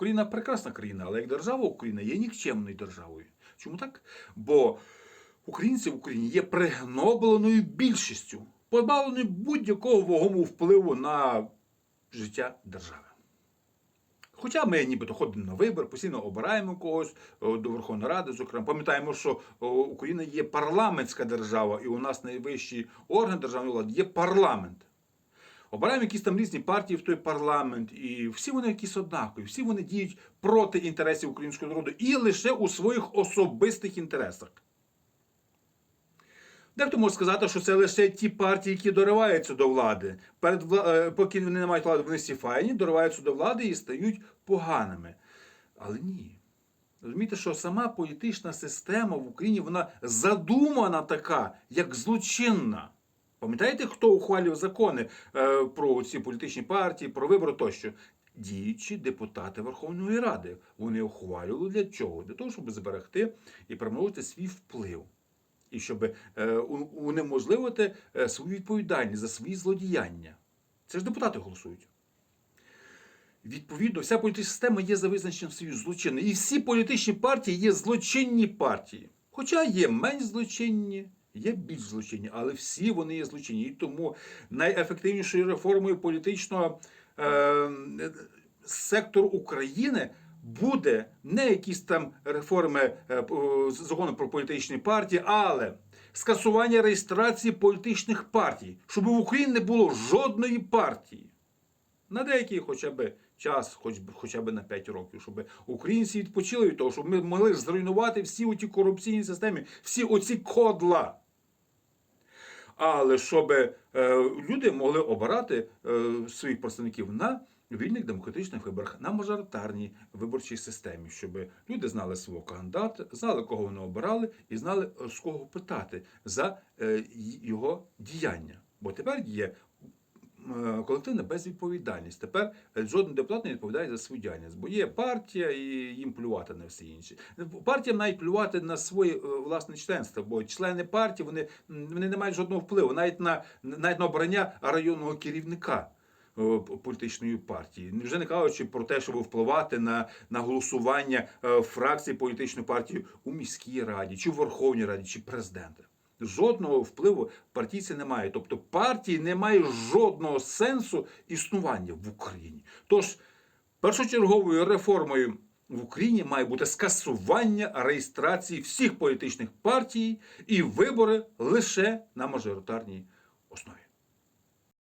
Україна прекрасна країна, але як держава Україна є нікчемною державою. Чому так? Бо українці в Україні є пригнобленою більшістю, позбавленою будь-якого вагому впливу на життя держави. Хоча ми нібито ходимо на вибір, постійно обираємо когось до Верховної Ради, зокрема, пам'ятаємо, що Україна є парламентська держава, і у нас найвищий орган державної влади є парламент. Обираємо якісь там різні партії в той парламент, і всі вони якісь однакові, всі вони діють проти інтересів українського народу і лише у своїх особистих інтересах. Дехто може сказати, що це лише ті партії, які дориваються до влади. Перед вла- е, поки вони не мають влади, вони всі файні, дориваються до влади і стають поганими. Але ні. Розумієте, що сама політична система в Україні вона задумана така, як злочинна. Пам'ятаєте, хто ухвалював закони е, про ці політичні партії, про вибори тощо? Діючі депутати Верховної Ради. Вони ухвалювали для чого? Для того, щоб зберегти і примножити свій вплив. І щоб е, унеможливити е, свою відповідальність за свої злодіяння. Це ж депутати голосують. Відповідно, вся політична система є за визначенням своєю злочинною. І всі політичні партії є злочинні партії. Хоча є менш злочинні, є більш злочинні, але всі вони є злочинні. І тому найефективнішою реформою політичного е, сектору України буде не якісь там реформи е, закону про політичні партії, але скасування реєстрації політичних партій, щоб в Україні не було жодної партії на деякий хоча б час, хоч хоча б на 5 років, щоб українці відпочили від того, щоб ми могли зруйнувати всі оті корупційні системи, всі оці кодла. Але щоб е, люди могли обирати е, своїх представників на вільних демократичних виборах, на мажоритарній виборчій системі, щоб люди знали свого кандидата, знали, кого вони обирали, і знали, з кого питати за е, його діяння. Бо тепер є колективна безвідповідальність. Тепер е, жоден депутат не відповідає за свою діяльність, бо є партія і їм плювати на всі інші. Партіям навіть плювати на своє е, власне членство, бо члени партії вони, вони не мають жодного впливу, навіть на навіть на обрання районного керівника. е, Політичної партії, вже не кажучи про те, щоб впливати на, на голосування е, фракцій політичної партії у міській раді, чи в Верховній Раді, чи президента. Жодного впливу партійці немає. Тобто партії не має жодного сенсу існування в Україні. Тож першочерговою реформою в Україні має бути скасування реєстрації всіх політичних партій і вибори лише на мажоритарній основі.